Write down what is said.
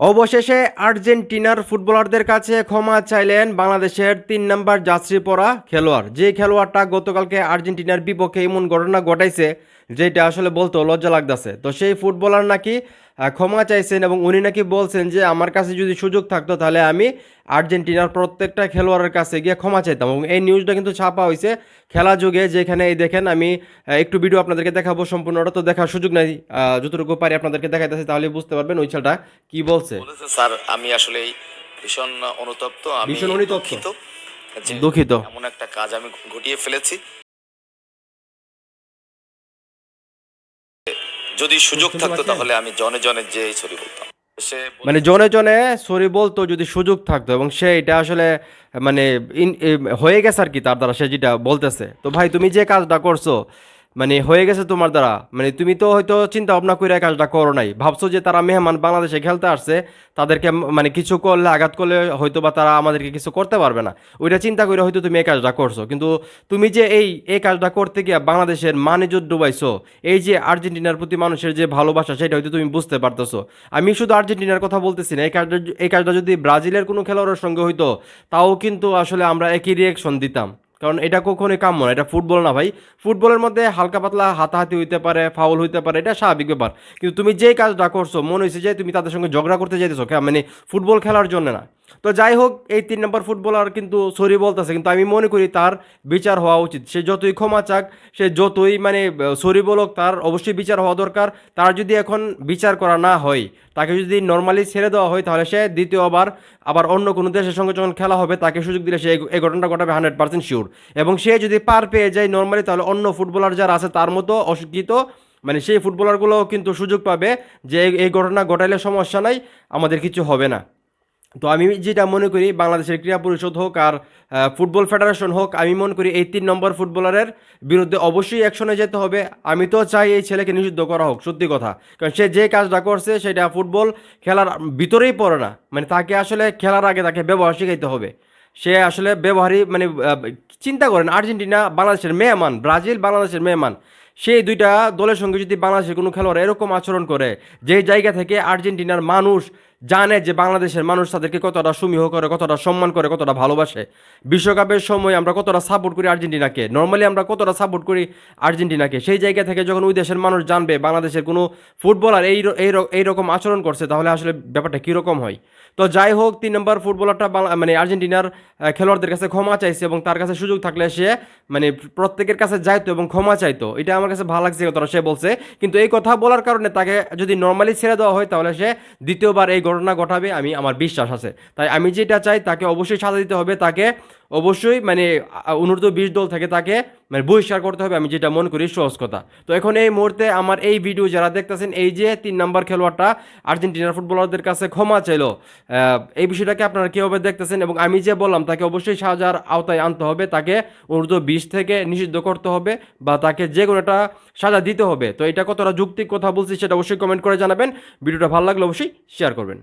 অবশেষে আর্জেন্টিনার ফুটবলারদের কাছে ক্ষমা চাইলেন বাংলাদেশের তিন নম্বর যাত্রী পড়া খেলোয়াড়। যে খেলোয়াড়টা গতকালকে আর্জেন্টিনার বিপক্ষে এমন ঘটনা ঘটাইছে যেটা আসলে বলতো লজ্জা লাগতেছে। তো সেই ফুটবলার নাকি ক্ষমা চাইছেন এবং উনি নাকি বলছেন যে আমার কাছে যদি সুযোগ থাকতো তাহলে আমি আর্জেন্টিনার প্রত্যেকটা খেলোয়াড়ের কাছে গিয়ে ক্ষমা চাইতাম। এবং এই নিউজটা কিন্তু ছাপা হয়েছে খেলা যুগে যেখানে এই দেখেন আমি একটু ভিডিও আপনাদেরকে দেখাবো সম্পূর্ণটা। তো দেখার সুযোগ নাই যতটুকু পারি আপনাদেরকে দেখাইতেছি তাহলে বুঝতে পারবেন ওই ছেলেটা কি বলছে। স্যার আমি আসলে ভীষণ অনুতপ্ত আমি ভীষণ অনুতপ্ত। দুঃখিত। দুঃখিত। এমন একটা কাজ আমি ঘটিয়ে ফেলেছি। যদি সুযোগ থাকতো তাহলে আমি জনে জনে যে সরি বলতাম। মানে জনে জনে সরি বলতো যদি সুযোগ থাকতো এবং সে এটা আসলে মানে হয়ে গেছে আর কি তার দ্বারা সে যেটা বলতেছে। তো ভাই তুমি যে কাজটা করছ মানে হয়ে গেছে তোমার দ্বারা। মানে তুমি তো হয়তো চিন্তা ভাবনা করে কাজটা করো নাই। ভাবছ যে তারা মেহমান বাংলাদেশে খেলতে আসছে, তাদেরকে মানে কিছু করলে, আঘাত করলে হয়তো বা তারা আমাদেরকে কিছু করতে পারবে না। ওইটা চিন্তা করে হয়তো তুমি এই কাজটা করছ। কিন্তু তুমি যে এই এই কাজটা করতে গিয়ে বাংলাদেশের মানে মানিজত ডুবাইছো, এই যে আর্জেন্টিনার প্রতি মানুষের যে ভালোবাসা, সেটা হয়তো তুমি বুঝতে পারতেছো। আমি শুধু আর্জেন্টিনার কথা বলতেছি না, এই কাজটা এই কাজটা যদি ব্রাজিলের কোনো খেলোয়াড়ের সঙ্গে হইতো, তাও কিন্তু আসলে আমরা একই রিয়েকশন দিতাম। কারণ এটা কখনোই কাম্য না, এটা ফুটবল না ভাই। ফুটবলের মধ্যে হালকা পাতলা হাতাহাতি হইতে পারে ফাউল হইতে পারে, এটা স্বাভাবিক ব্যাপার। কিন্তু তুমি যেই কাজটা করছ, মনে হয়েছে যে তুমি তাদের সঙ্গে ঝগড়া করতে যাইতেছো মানে ফুটবল খেলার জন্য না। তো যাই হোক, এই তিন নম্বর ফুটবলার কিন্তু সরি বলতেছে, কিন্তু আমি মনে করি তার বিচার হওয়া উচিত। সে যতই ক্ষমা চাক, সে যতই মানে সরি বলক, তার অবশ্যই বিচার হওয়া দরকার। তার যদি এখন বিচার করা না হয়, তাকে যদি নর্মালি ছেড়ে দেওয়া হয়, তাহলে সে দ্বিতীয়বার আবার অন্য কোনো দেশের সঙ্গে যখন খেলা হবে, তাকে সুযোগ দিলে সে এই- ঘটনাটা ঘটাবে হান্ড্রেড পার্সেন্ট শিওর এবং সে যদি পার পেয়ে যায় নর্মালি তাহলে অন্য ফুটবলার যারা আছে, তার মতো অশিক্ষিত মানে সেই ফুটবলারগুলোও কিন্তু সুযোগ পাবে যে এই ঘটনা ঘটাইলে সমস্যা নাই, আমাদের কিছু হবে না। তো আমি যেটা মনে করি, বাংলাদেশের ক্রীড়া পরিষদ হোক আর ফুটবল ফেডারেশন হোক, আমি মনে করি এই তিন নম্বর ফুটবলারের বিরুদ্ধে অবশ্যই অ্যাকশনে যেতে হবে। আমি তো চাই এই ছেলেকে নিষিদ্ধ করা হোক, সত্যি কথা। কারণ সে যে কাজটা করছে, সেটা ফুটবল খেলার ভিতরেই পড়ে না। মানে তাকে আসলে খেলার আগে তাকে ব্যবহার শিখাইতে হবে। সে আসলে ব্যবহারই মানে চিন্তা করেন আর্জেন্টিনা বাংলাদেশের মেহমান, ব্রাজিল বাংলাদেশের মেহমান। সেই দুইটা দলের সঙ্গে যদি বাংলাদেশের কোনো খেলোয়াড় এরকম আচরণ করে, যে জায়গা থেকে আর্জেন্টিনার মানুষ জানে যে বাংলাদেশের মানুষ তাদেরকে কতটা সমীহ করে, কতটা সম্মান করে, কতটা ভালোবাসে। বিশ্বকাপের সময় আমরা কতটা সাপোর্ট করি আর্জেন্টিনাকে? নর্মালি আমরা কতটা সাপোর্ট করি আর্জেন্টিনাকে? সেই জায়গা থেকে যখন ওই দেশের মানুষ জানবে বাংলাদেশের কোনো ফুটবলার এই এই রকম আচরণ করছে, তাহলে আসলে ব্যাপারটা কীরকম হয়? তো যাই হোক, তিন নম্বর ফুটবলারটা বাংলা মানে আর্জেন্টিনার খেলোয়াড়দের কাছে ক্ষমা চাইছে এবং তার কাছে সুযোগ থাকলে সে মানে প্রত্যেকের কাছে যাইতো এবং ক্ষমা চাইতো। এটা আমার কাছে ভালো লাগছে কথাটা সে বলছে। কিন্তু এই কথা বলার কারণে তাকে যদি নর্মালি ছেড়ে দেওয়া হয়, তাহলে সে দ্বিতীয়বার এই ঘটনা ঘটাবে, আমি, আমার বিশ্বাস আছে। তাই আমি যেটা চাই তাকে অবশ্যই সাজা দিতে হবে, তাকে অবশ্যই মানে অনুর্ধ বিশ দল থেকে তাকে মানে বহিষ্কার করতে হবে, আমি যেটা মনে করি সহজ কথা। তো এখন এই মুহূর্তে আমার এই ভিডিও যারা দেখতেছেন, এই যে তিন নম্বর খেলোয়াড়টা আর্জেন্টিনার ফুটবলারদের কাছে ক্ষমা চাইলো এই বিষয়টাকে আপনারা কীভাবে দেখতেছেন এবং আমি যে বললাম, তাকে অবশ্যই সাজার আওতায় আনতে হবে, তাকে অনূর্ধ্ব বিশ থেকে নিষিদ্ধ করতে হবে বা তাকে যে কোনো একটা সাজা দিতে হবে। তো এটা কতটা যুক্তিক কথা বলছি সেটা অবশ্যই কমেন্ট করে জানাবেন। ভিডিওটা ভালো লাগলে অবশ্যই শেয়ার করবেন।